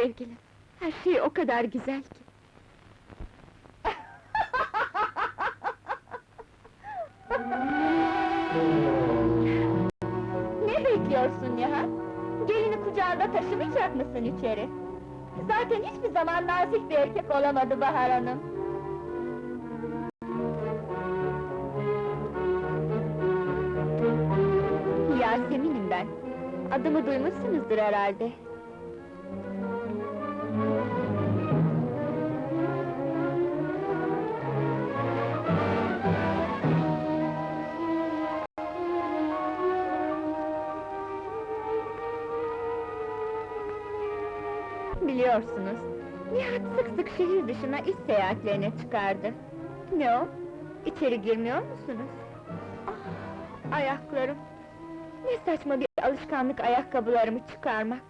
Sevgilim, her şey o kadar güzel ki. ne bekliyorsun Nihat? Gelini kucağında taşımayacak mısın içeri? Zaten hiçbir zaman nazik bir erkek olamadı Bahar Hanım. Yasemin'im ben. Adımı duymuşsunuzdur herhalde. Biliyorsunuz, Nihat sık sık şehir dışına iş seyahatlerine çıkardı. Ne o? İçeri girmiyor musunuz? Ah, ayaklarım! Ne saçma bir alışkanlık ayakkabılarımı çıkarmak!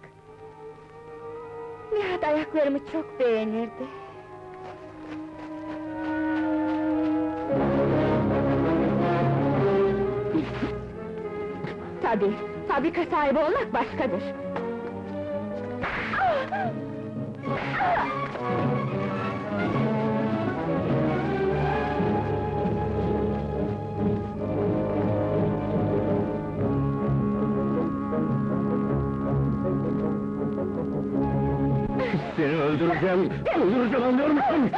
Nihat ayaklarımı çok beğenirdi. Tabii, fabrika sahibi olmak başkadır. Ah! Seni öldüreceğim, öldüreceğim anlıyor musun?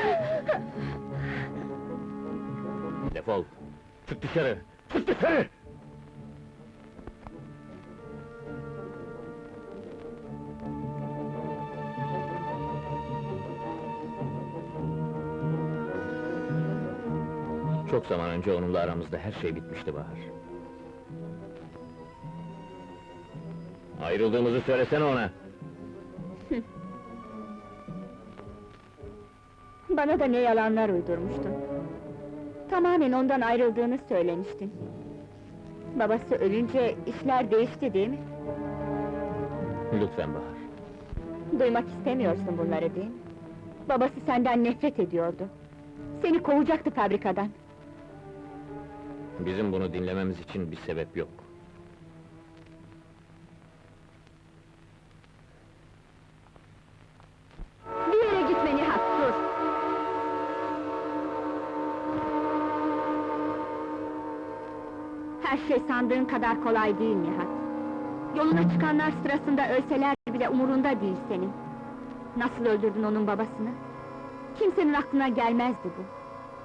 Defol! Çık dışarı! Çık dışarı! Çok zaman önce onunla aramızda her şey bitmişti Bahar. Ayrıldığımızı söylesene ona! Bana da ne yalanlar uydurmuştun. Tamamen ondan ayrıldığını söylemiştin. Babası ölünce işler değişti değil mi? Lütfen Bahar. Duymak istemiyorsun bunları değil mi? Babası senden nefret ediyordu. Seni kovacaktı fabrikadan. Bizim bunu dinlememiz için bir sebep yok. Bir yere gitme Nihat, dur! Her şey sandığın kadar kolay değil Nihat. Yoluna çıkanlar sırasında ölseler bile umurunda değil senin. Nasıl öldürdün onun babasını? Kimsenin aklına gelmezdi bu.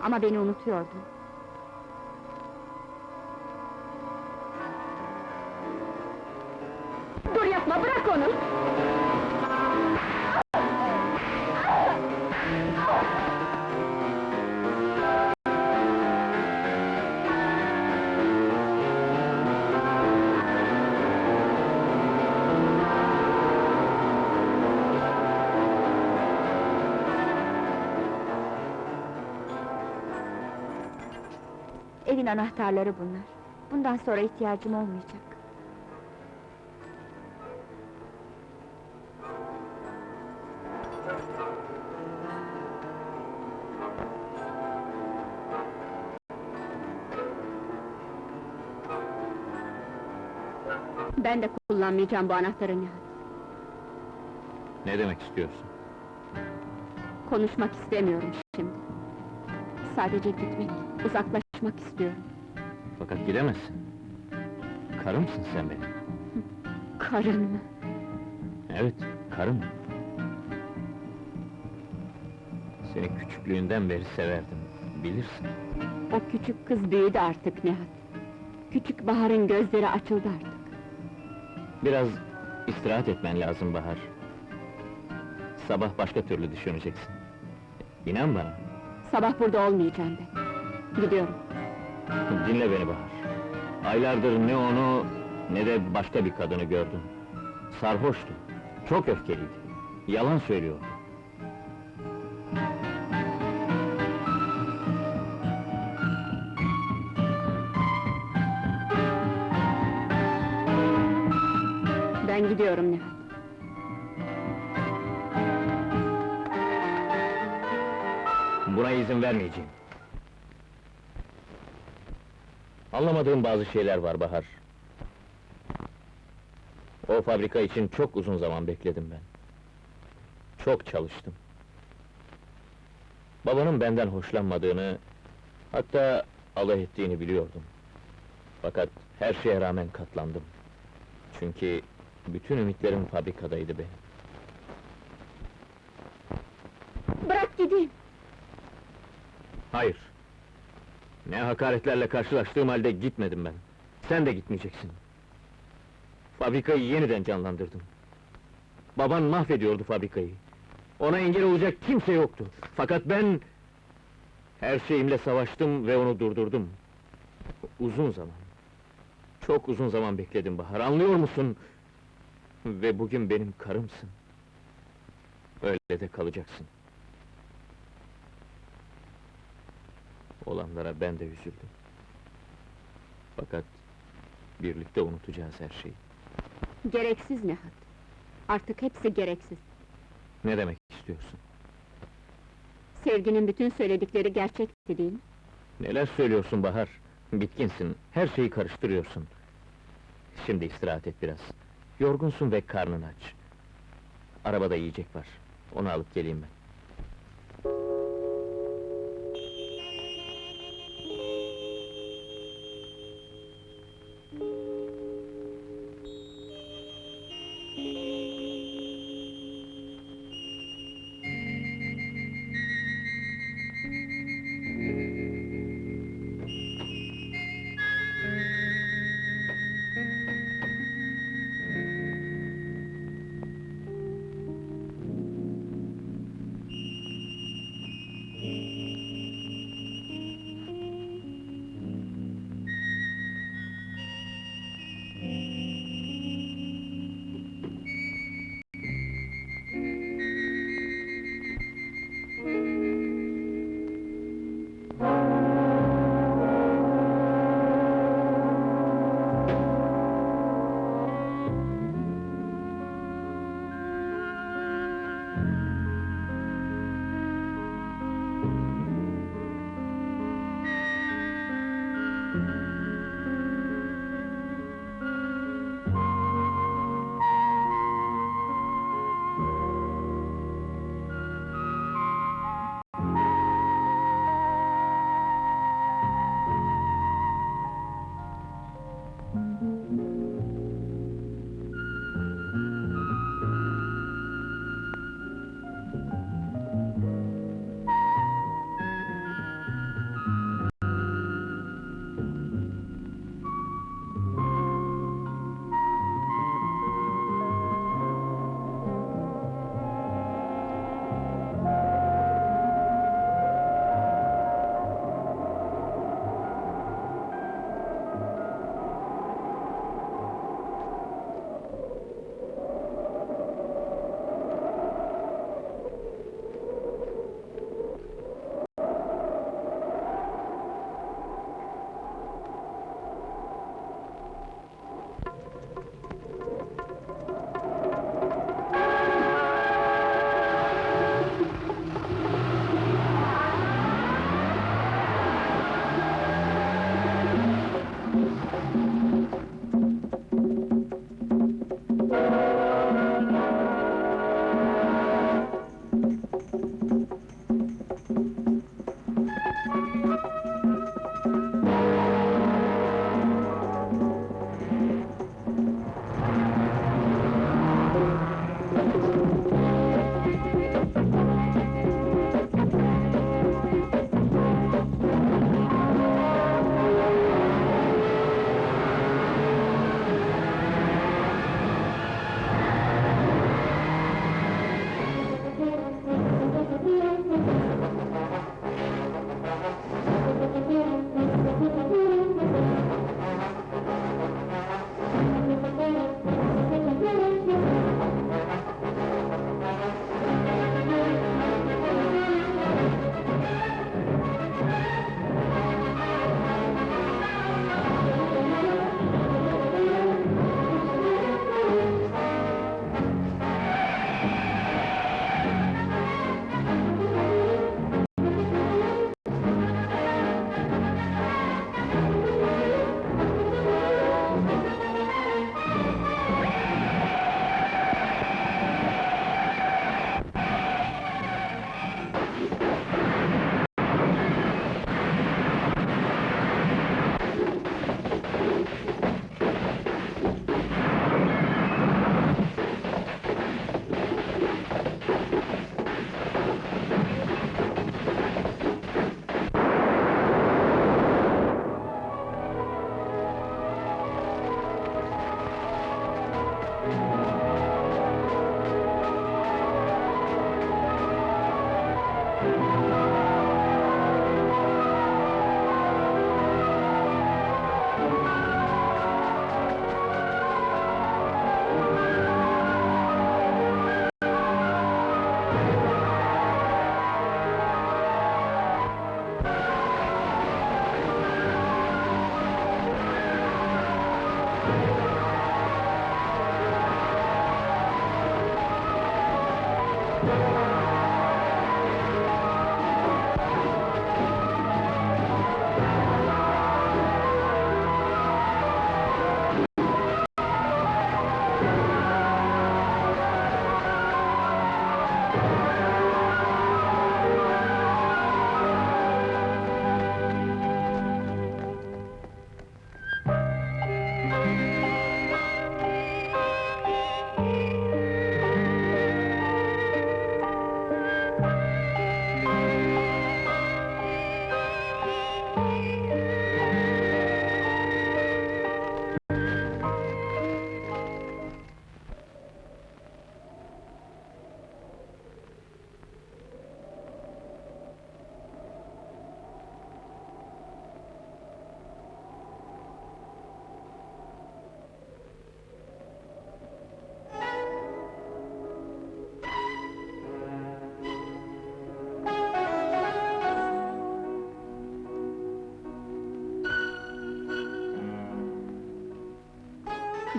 Ama beni unutuyordun. Dur yapma, bırak onu! Evin anahtarları bunlar. Bundan sonra ihtiyacım olmayacak. Ben de kullanmayacağım bu anahtarı Nihat. Ne demek istiyorsun? Konuşmak istemiyorum şimdi. Sadece gitmek, uzaklaşmak istiyorum. Fakat gidemezsin. Karımsın sen benim. Karın mı? Evet, karım. Seni küçüklüğünden beri severdim, bilirsin. O küçük kız büyüdü artık Nihat. Küçük Bahar'ın gözleri açıldı artık. Biraz istirahat etmen lazım Bahar. Sabah başka türlü düşüneceksin. İnan bana, Sabah burada olmayacağım ben. Gidiyorum. dinle beni Bahar. Aylardır ne onu, ne de başka bir kadını gördüm. Sarhoştu, çok öfkeliydi. Yalan söylüyordu. Gidiyorum Nihat. Buna izin vermeyeceğim. Anlamadığım bazı şeyler var Bahar. O fabrika için çok uzun zaman bekledim ben. çok çalıştım. Babanın benden hoşlanmadığını, hatta alay ettiğini biliyordum. Fakat her şeye rağmen katlandım. Çünkü bütün ümitlerim fabrikadaydı benim. Bırak gideyim. Hayır. Ne hakaretlerle karşılaştığım halde gitmedim ben. Sen de gitmeyeceksin. Fabrikayı yeniden canlandırdım. Baban mahvediyordu fabrikayı. Ona engel olacak kimse yoktu. Fakat ben... Her şeyimle savaştım ve onu durdurdum. Uzun zaman. Çok uzun zaman bekledim Bahar, anlıyor musun? Ve bugün benim karımsın. Öyle de kalacaksın. Olanlara ben de üzüldüm. Fakat birlikte unutacağız her şeyi. Gereksiz Nihat. Artık hepsi gereksiz. Ne demek istiyorsun? Sevginin bütün söyledikleri gerçekti değil mi? Neler söylüyorsun Bahar? Bitkinsin, her şeyi karıştırıyorsun. Şimdi istirahat et biraz. Yorgunsun ve karnın aç. Arabada yiyecek var. Onu alıp geleyim ben.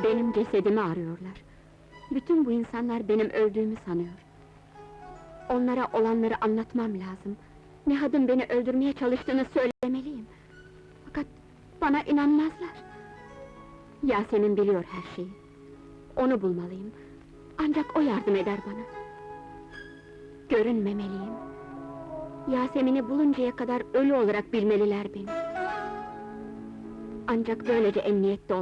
Benim cesedimi arıyorlar. Bütün bu insanlar benim öldüğümü sanıyor. Onlara olanları anlatmam lazım. Nihat'ın beni öldürmeye çalıştığını söylemeliyim. Fakat bana inanmazlar. Yasemin biliyor her şeyi. Onu bulmalıyım. Ancak o yardım eder bana. Görünmemeliyim. Yasemin'i buluncaya kadar ölü olarak bilmeliler beni. Ancak böylece emniyette